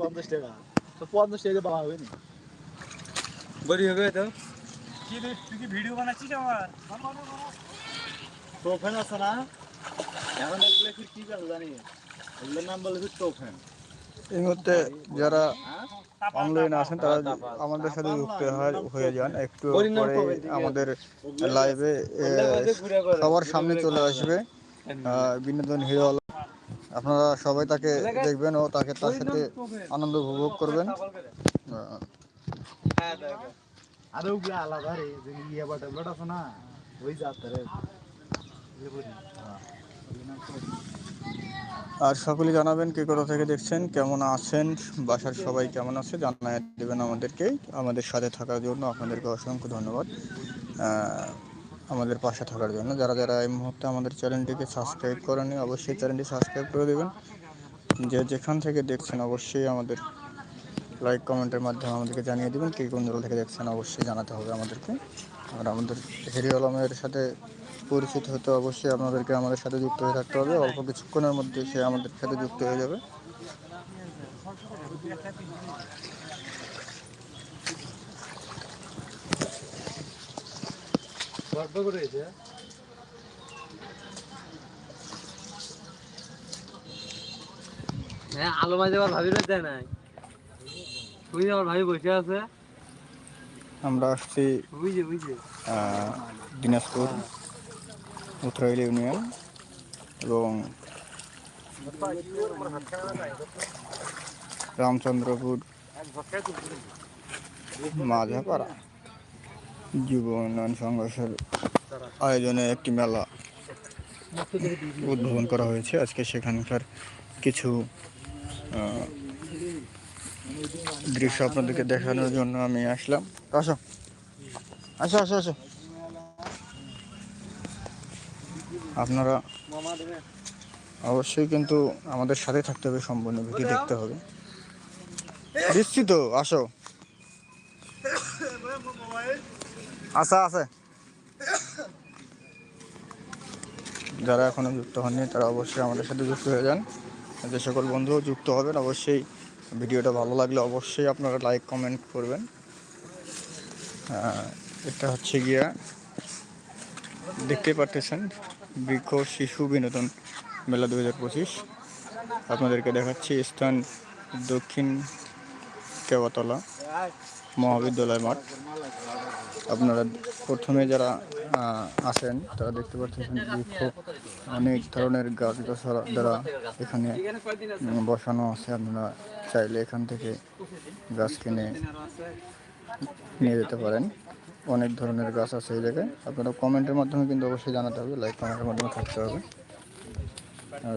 পঞ্চাশ টাকা। তো পঞ্চাশ টাকা পাওয়া হবে না বড়ি হবে তো। কি তুই কি ভিডিও বানাচ্ছিস আমার? টোফেন আছে না? এখন কি করে জানি? নাম বলে ফির টোফেন এই মুহূর্তে যারা অনলাইনে আছেন তারা আমাদের সাথে যুক্ত হয় যান। একটু পরে আমাদের লাইভে সবার সামনে চলে আসবে বিনোদন হিরো আপনারা সবাই তাকে দেখবেন ও তাকে তার সাথে আনন্দ উপভোগ করবেন। আরে ওগুলো আলাদা রে যে ইয়ে বা ট্যাবলেট আছে না ওই যাতে রে আর সকলে জানাবেন কে কোথা থেকে দেখছেন, কেমন আছেন, বাসার সবাই কেমন আছে জানাই দেবেন আমাদেরকে, আমাদের সাথে থাকার জন্য আপনাদেরকে অসংখ্য ধন্যবাদ আমাদের পাশে থাকার জন্য। যারা যারা এই মুহূর্তে আমাদের চ্যানেলটিকে সাবস্ক্রাইব করেনি অবশ্যই চ্যানেলটি সাবস্ক্রাইব করে দেবেন। যে যেখান থেকে দেখছেন অবশ্যই আমাদের লাইক কমেন্টের মাধ্যমে আমাদেরকে জানিয়ে দেবেন, কে কোন দল থেকে দেখছেন অবশ্যই জানাতে হবে আমাদেরকে। আর আমাদের হেরি আলমের সাথে পরিচিত হতে অবশ্যই আপনাদেরকে আমাদের সাথে যুক্ত হয়ে থাকতে হবে। অল্প কিছুক্ষণের মধ্যে সে আমাদের সাথে যুক্ত হয়ে যাবে। হ্যাঁ? আলো মাঝে আবার ভাবির দেয় নাই। বুঝলি আমার ভাবি বসে আছে। আমরা আসছি দিনাজপুর। উত্তরাইল ইউনিয়ন এবং রামচন্দ্রপুর মাঝাপাড়া যুব উন্নয়ন সংঘর্ষের আয়োজনে একটি মেলা উদ্বোধন করা হয়েছে। আজকে সেখানকার কিছু দৃশ্য আপনাদেরকে দেখানোর জন্য আমি আসলাম। আসো। আসো আসো আসো। আপনারা অবশ্যই কিন্তু আমাদের সাথে থাকতে হবে, সম্পূর্ণ ভিডিও দেখতে হবে। দিচ্ছি তো আসো আচ্ছা আছে যারা এখনও যুক্ত হননি, তারা অবশ্যই আমাদের সাথে যুক্ত হয়ে যান। যে সকল বন্ধুও যুক্ত হবেন, অবশ্যই ভিডিওটা ভালো লাগলে অবশ্যই আপনারা লাইক কমেন্ট করবেন। এটা হচ্ছে গিয়া, দেখতেই পারতেছেন। বৃক্ষ শিশু বিনোদন মেলা দু হাজার পঁচিশ। আপনাদেরকে দেখাচ্ছি স্থান দক্ষিণ কেওয়াতলা, মহাবিদ্যালয় মাঠ। আপনারা প্রথমে যারা আসেন তারা দেখতে পাচ্ছেন বৃক্ষ অনেক ধরনের গাছ গাছালা দ্বারা এখানে বসানো আছে। আপনারা চাইলে এখান থেকে গাছ কিনে নিয়ে যেতে পারেন। অনেক ধরনের গাছ আছে এই জায়গায়। আপনারা কমেন্টের মাধ্যমে কিন্তু অবশ্যই জানাতে হবে, লাইক, কমেন্টের মাধ্যমে থাকতে হবে। আর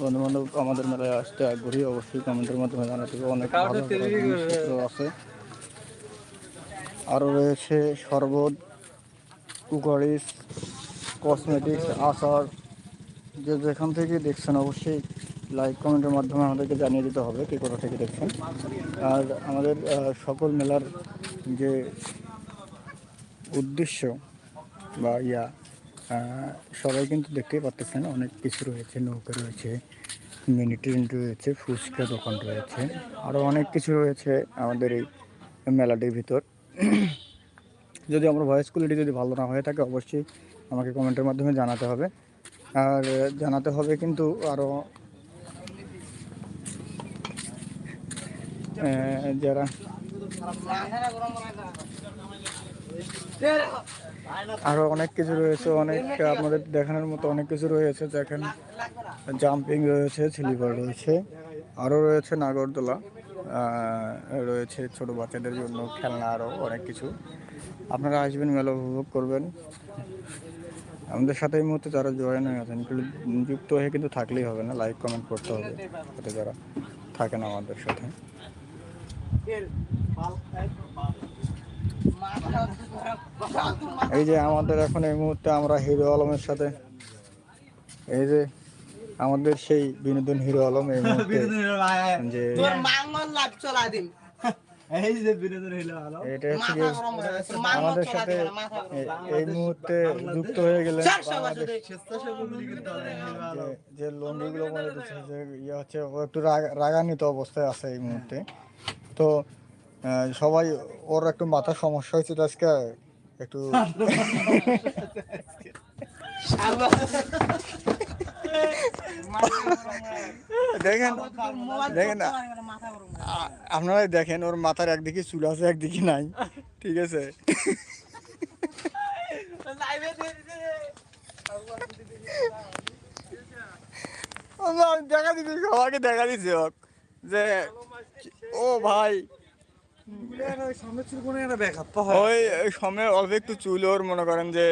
বন্ধু বান্ধব আমাদের মেলায় আসতে আগ্রহী, অবশ্যই কমেন্টের মাধ্যমে জানাতে হবে। অনেক ভালো আছে। আরও রয়েছে শরবত কুকারিস কসমেটিক্স আচার, যে যেখান থেকে দেখছেন অবশ্যই লাইক কমেন্টের মাধ্যমে আমাদেরকে জানিয়ে দিতে হবে কে কোথা থেকে দেখছেন। আর আমাদের সকল মেলার যে উদ্দেশ্য বা ইয়া সবাই কিন্তু দেখতেই পাচ্ছেন অনেক কিছু রয়েছে, নৌকা রয়েছে, মিনি ট্রেন রয়েছে, ফুচকা দোকান রয়েছে আরও অনেক কিছু রয়েছে আমাদের এই মেলাটির ভিতর। যদি আমার ভয়েস কোয়ালিটি যদি ভালো না হয়ে থাকে, অবশ্যই আমাকে কমেন্টের মাধ্যমে জানাতে হবে। আর জানাতে হবে কিন্তু আরও যারা আরও অনেক কিছু রয়েছে, অনেক, আপনাদের দেখানোর মতো অনেক কিছু রয়েছে, দেখেন, জাম্পিং রয়েছে স্লিপার রয়েছে আরও রয়েছে নাগরদোলা রয়েছে ছোট বাচ্চাদের জন্য খেলনা আরও অনেক কিছু। আপনারা আসবেন, মেলা উপভোগ করবেন। আমাদের সাথে এই মুহূর্তে যারা জয়েন হয়ে আছেন যুক্ত হয়ে কিন্তু থাকলেই হবে না লাইক কমেন্ট করতে হবে সাথে যারা থাকেন আমাদের সাথে। এই যে আমাদের এখন এই মুহূর্তে আমরা হিরো আলমের সাথে। এই যে আমাদের সেই বিনোদন হিরো আলম এই মুহূর্তে যে এই যে বিনোদন হইল ভালো এটা হচ্ছে আমাদের সাথে এই মুহূর্তে যুক্ত হয়ে গেলেন যে- লন্ড্রিগুলো যে ইয়ে হচ্ছে ও একটু রাগ- রাগান্বিত অবস্থায় আছে এই মুহূর্তে। তো সবাই, ওর একটু মাথার সমস্যা হয়েছিল আজকে, একটু দেখেন দেখেন আপনারা দেখেন, ওর মাথার একদিকে চুল আছে, একদিকে নাই, ঠিক আছে? দেখা দিচ্ছি, সবাইকে দেখা দিচ্ছি যে, ও ভাই। ওই সময় অল্প একটু চুল ওর মনে করেন যে,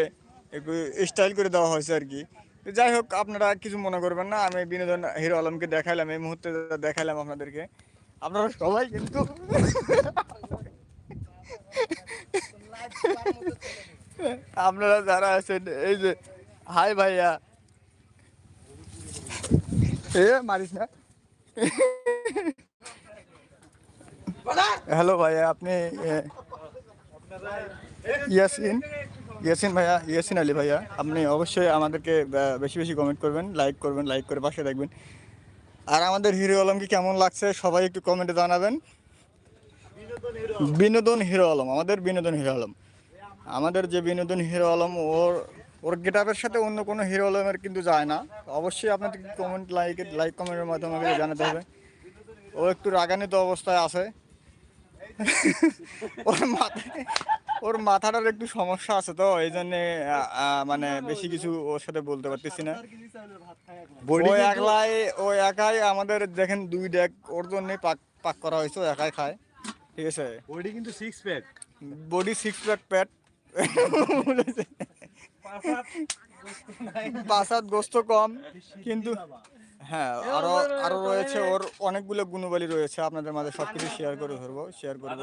একটু স্টাইল করে দেওয়া হয়েছে আর কি। যাই হোক, আপনারা কিছু মনে করবেন না, আমি বিনোদন হিরো আলমকে দেখাইলাম, এই মুহূর্তে দেখাইলাম আপনাদেরকে। আপনারা সবাই কিন্তু আপনারা যারা আছেন, এই যে, হাই ভাইয়া। এ, মারিস না। হ্যালো ভাইয়া আপনি ইয়াসিন ইয়াসিন ভাইয়া ইয়াসিন আলী ভাইয়া আপনি অবশ্যই আমাদেরকে বেশি বেশি কমেন্ট করবেন লাইক করবেন লাইক করে পাশে দেখবেন আর আমাদের হিরো আলমকে কেমন লাগছে সবাই একটু কমেন্টে জানাবেন বিনোদন হিরো আলম আমাদের বিনোদন হিরো আলম আমাদের যে বিনোদন হিরো আলম ওর ওর গেটআপের সাথে অন্য কোনো হিরো আলমের কিন্তু যায় না। অবশ্যই আপনাদেরকে কমেন্ট লাইক লাইক কমেন্টের মাধ্যমে আমাকে জানাতে হবে। ও একটু রাগান্বিত অবস্থায় আছে। ওর মাথায় ওর মাথাটার একটু সমস্যা আছে তো এই জন্যে মানে বেশি কিছু ওর সাথে বলতে পারতেছি না। ও একলাই ও একাই আমাদের দেখেন দুই ডেক ওর জন্য পাক পাক করা হয়েছে ও একাই খায়। ঠিক আছে? ওইটি কিন্তু six pack body six pack প্যাট হাত গোস্ত কম কিন্তু হ্যাঁ আরও আরও রয়েছে ওর অনেকগুলো গুণবালি রয়েছে আপনাদের মাঝে সবকিছু শেয়ার করে ধরবো শেয়ার করব।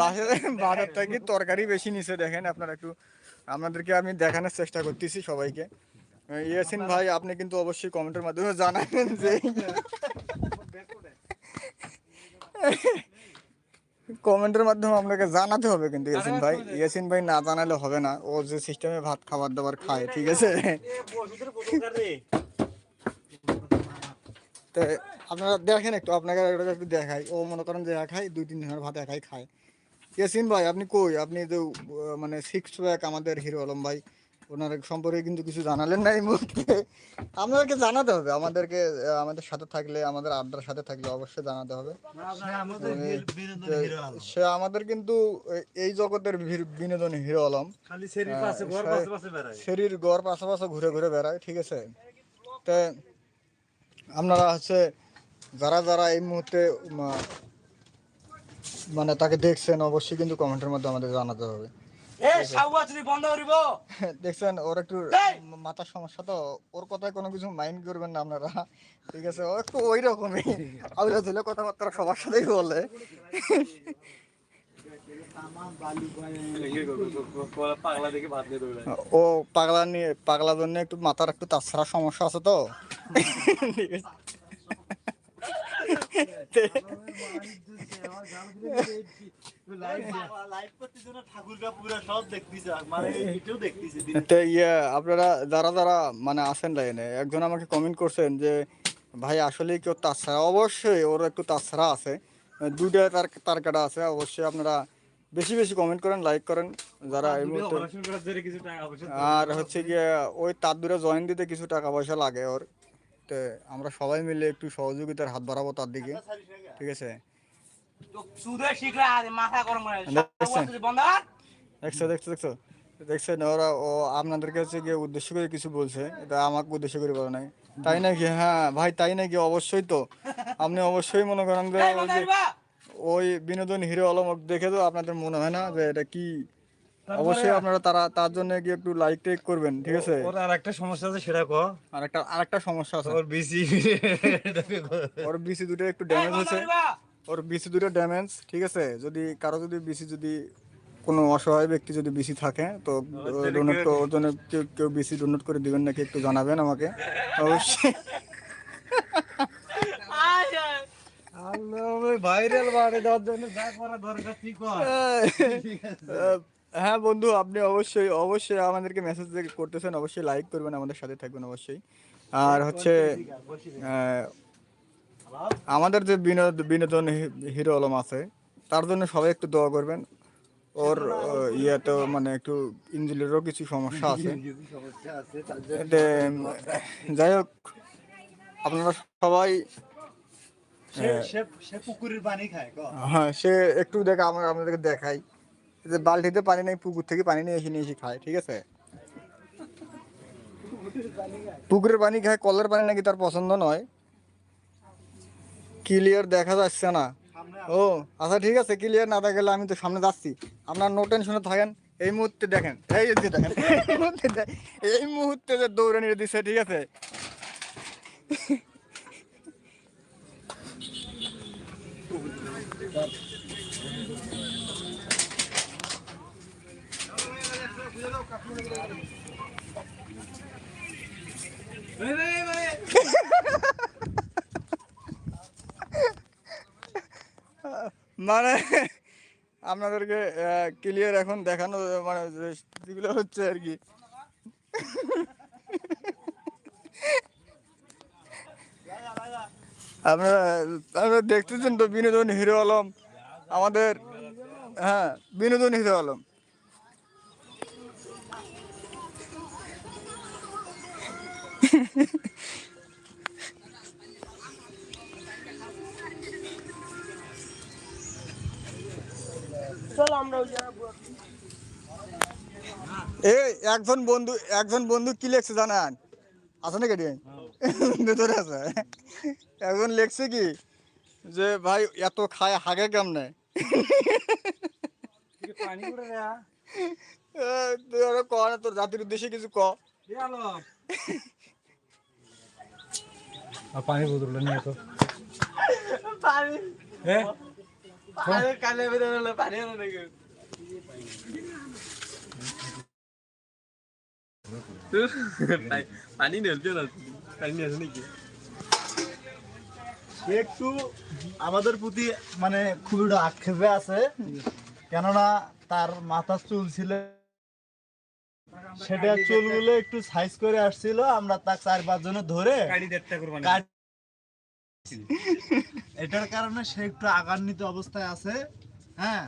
বাজারে বাজার থেকে তরকারি বেশি নিচে দেখেন আপনারা একটু আপনাদেরকে আমি দেখানোর চেষ্টা করতেছি সবাইকে। ইয়াসিন ভাই আপনি কিন্তু অবশ্যই কমেন্টের মাধ্যমে জানাবেন যে কমেন্টের মাধ্যমে আপনাকে জানাতে হবে কিন্তু ইয়াসিন ভাই। ইয়াসিন ভাই না জানালে হবে না। ও যে সিস্টেমে ভাত খাবার দাবার খায় ঠিক আছে? তো আপনারা দেখেন একটু আপনাকে একটা দেখাই। ও মনে করেন যে একাই দুই তিন দিনের ভাত একাই খায় ইয়াসিন ভাই আপনি কই? আপনি যে মানে সিক্স প্যাক আমাদের হিরো আলম ভাই। ওনার সম্পর্কে কিন্তু কিছু জানালেন না এই মুহূর্তে। আপনাদেরকে জানাতে হবে আমাদেরকে আমাদের সাথে থাকলে আমাদের আড্ডার সাথে থাকলে অবশ্যই জানাতে হবে। সে আমাদের কিন্তু এই জগতের বিনোদন হিরো আলম। শরীর গড় পাশাপাশি ঘুরে ঘুরে বেড়ায় ঠিক আছে? তো আপনারা হচ্ছে যারা যারা এই মুহূর্তে মানে তাকে দেখছেন অবশ্যই কিন্তু কমেন্টের মধ্যে আমাদের জানাতে হবে। দেখছেন ওর একটু মাথার সমস্যা তো ওর কথায় কোনো কিছু মাইন্ড করবেন না আপনারা। ঠিক আছে ও একটু ওই রকমই আউলা দিলে কথাবার্তা সবার সাথেই বলে। ও পাগলা নিয়ে পাগলা জন্য একটু মাথার একটু তাছাড়া সমস্যা আছে তো। ঠিক আছে। মানে ইয়ে আপনারা যারা যারা মানে আসেন লাইনে একজন আমাকে কমেন্ট করছেন যে ভাই আসলে কেউ তাছাড়া? অবশ্যই ওর একটু তাছাড়া আছে। দুইটা তার তার কাটা আছে অবশ্যই আপনারা বেশি বেশি কমেন্ট করেন লাইক করেন। যারা এই মুহূর্তে আর হচ্ছে গিয়ে ওই তার দূরে জয়েন দিতে কিছু টাকা পয়সা লাগে ওর। তো আমরা সবাই মিলে একটু সহযোগিতার হাত বাড়াবো তার দিকে। ঠিক আছে? দেখছ দেখছ দেখছ? দেখছেন ওরা ও আপনাদেরকে হচ্ছে গিয়ে উদ্দেশ্য করে কিছু বলছে। এটা আমাকে উদ্দেশ্য করে বলে নাই। তাই নাকি? হ্যাঁ ভাই তাই নাকি? অবশ্যই তো। আপনি অবশ্যই মনে করেন যে ওই বিনোদন হিরো আলম দেখে তো আপনাদের মনে হয় না যে এটা কি? অবশ্যই আপনারা তারা তার জন্য গিয়ে একটু লাইক টেক করবেন ঠিক আছে? ওর আর একটা সমস্যা আছে সেটা ক। আর একটা আর একটা সমস্যা আছে। ওর বিসি ওর বিসি দুটো একটু ড্যামেজ হয়েছে। ওর বিসি দুটো ড্যামেজ ঠিক আছে? যদি কারও যদি বিসি যদি কোনো অসহায় ব্যক্তি যদি বিসি থাকে তো ডোনেট তো ওর জন্য কেউ কেউ বিসি ডোনেট করে দিবেন নাকি একটু জানাবেন আমাকে? অবশ্যই। হ্যাঁ বন্ধু আপনি অবশ্যই অবশ্যই আমাদেরকে মেসেজ করতেছেন অবশ্যই লাইক করবেন আমাদের সাথে থাকবেন অবশ্যই। আর হচ্ছে আহ, আমাদের যে বিনোদ বিনোদন হিরো আলম আছে তার জন্য সবাই একটু দোয়া করবেন। ওর ইয়েতে মানে একটু ইঞ্জিলেরও কিছু সমস্যা আছে। যাই হোক আপনারা সবাই ক? হ্যাঁ সে একটু দেখা আমরা আপনাদেরকে দেখাই। যে বালতিতে পানি নেই পুকুর থেকে পানি নিয়ে এসে নিয়ে এসে খায় ঠিক আছে? পুকুরের পানি খায় কলের পানি নাকি তার পছন্দ নয়। ক্লিয়ার দেখা যাচ্ছে না। ও আচ্ছা ঠিক আছে ক্লিয়ার না দেখা গেলে আমি তো সামনে যাচ্ছি। আপনার নো টেনশনে থাকেন এই মুহূর্তে দেখেন এই যে দেখেন এই মুহূর্তে এই মুহূর্তে যে দৌড়ে নিয়ে দিচ্ছে ঠিক আছে? মানে আপনাদেরকে ক্লিয়ার এখন দেখানো মানে যেগুলো হচ্ছে আর কি। আপনারা দেখতেছেন তো বিনোদন হিরো আলম, আমাদের হ্যাঁ বিনোদন হিরো আলম। এই একজন বন্ধু একজন বন্ধু কি লেখছে জানান? আছে নাকি? ভেতরে আছে। একজন লেখছে কি? যে ভাই এত খায় হাগে কেমনে? তুই আরও ক না তোর জাতির উদ্দেশ্যে কিছু ক। পানি বোতল নিয়ে তো। হ্যাঁ? পানি কানে বেরোলে পানি হলো নাকি? পানি নেলছে না? পানি নিয়ে নাকি? একটু আমাদের প্রতি মানে খুবই একটু আক্ষেপে আছে। কেননা তার মাথার চুল ছিল। সেটা চুলগুলো একটু সাইজ করে আসছিল। আমরা তার চার পাঁচ জনে ধরে গাড়ি দেড়টা করব এটার কারণে সে একটু আগান্বিত অবস্থায় আছে। হ্যাঁ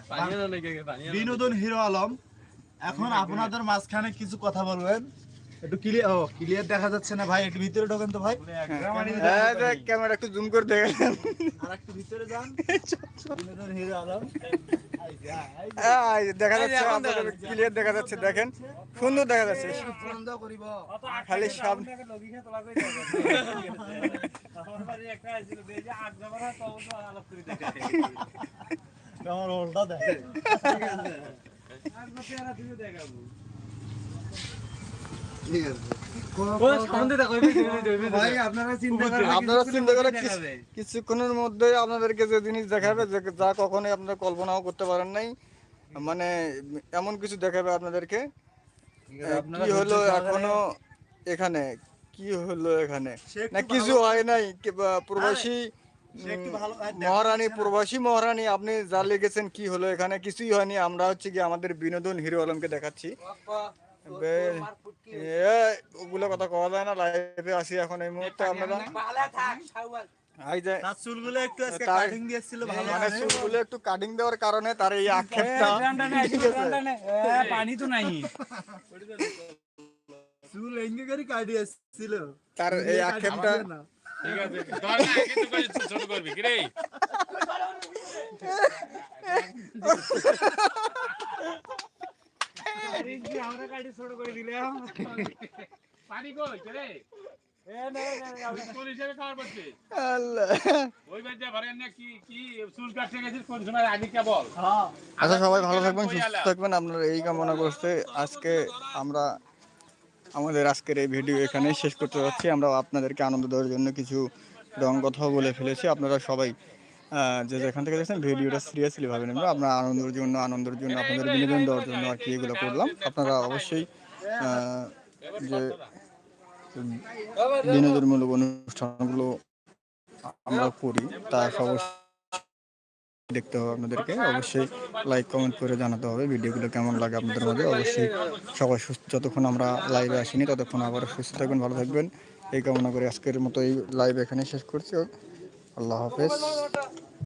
বিনোদন হিরো আলম। এখন আপনাদের মাঝখানে কিছু কথা বলবেন। একটু ক্লিয়ার ও ক্লিয়ার দেখা যাচ্ছে না ভাই একটু ভিতরে ঢোকেন তো ভাই। হ্যাঁ দেখ ক্যামেরা একটু জুম করে দেখেন আর একটু ভিতরে যান। বিনোদন হিরো আলম। দেখা যাচ্ছে আপনাদের ক্লিয়ার দেখা যাচ্ছে। দেখেন। সুন্দর দেখা যাচ্ছে। খালি সামনে আমার ওলটা দেখে। ঠিক আছে। আপনারা চিন্তা করে কিছুক্ষণের মধ্যে আপনাদেরকে যে জিনিস দেখাবে যা কখনোই আপনারা কল্পনাও করতে পারেন নাই। মানে এমন কিছু দেখাবে আপনাদেরকে। কি হলো এখনও এখানে? কি হলো এখানে? না কিছু হয় নাই। প্রবাসী উম, মহারানী প্রবাসী মহারানী আপনি যা লিখেছেন কি হলো এখানে কিছুই হয়নি। আমরা হচ্ছে কি আমাদের বিনোদন হিরো আলমকে দেখাচ্ছি। ওগুলো কথা কওয়া যায় না লাইভে আসি এখন এই মুহূর্তে আপনারা তার চুলগুলো একটু আজকে কাটিং দিয়েছিল ভালো মানে চুলগুলো একটু কাটিং দেওয়ার কারণে তার এই আক্ষেপটা পানি তো নাই। চুল এঙ্গে করে কাটি আসছিল তার এই আক্ষেপটা ঠিক আছে ছোট করবি কি রে? আমরা ছোট করে দিলাম পানি কই চুল আচ্ছা সবাই ভালো থাকবেন সুস্থ থাকবেন আপনারা এই কামনা করতে আজকে আমরা আমাদের আজকের এই ভিডিও এখানেই শেষ করতে যাচ্ছি। আমরা আপনাদেরকে আনন্দ দেওয়ার জন্য কিছু রং কথাও বলে ফেলেছি। আপনারা সবাই যে যেখান থেকে দেখছেন ভিডিওটা সিরিয়াসলি ভাবে নেবেন। আমরা আনন্দের জন্য আনন্দের জন্য, আপনাদের বিনোদন দেওয়ার জন্য আর কি এগুলো করলাম। আপনারা অবশ্যই যে বিনোদনমূলক অনুষ্ঠানগুলো আমরা করি, তা সব দেখতে হবে আপনাদেরকে। অবশ্যই লাইক কমেন্ট করে জানাতে হবে ভিডিওগুলো কেমন লাগে আপনাদের মধ্যে। অবশ্যই সবাই সুস্থ, যতক্ষণ আমরা লাইভে আসিনি, ততক্ষণ আবার সুস্থ থাকবেন, ভালো থাকবেন। এই কামনা করে আজকের মতো এই লাইভ এখানে শেষ করছি। আল্লাহ হাফেজ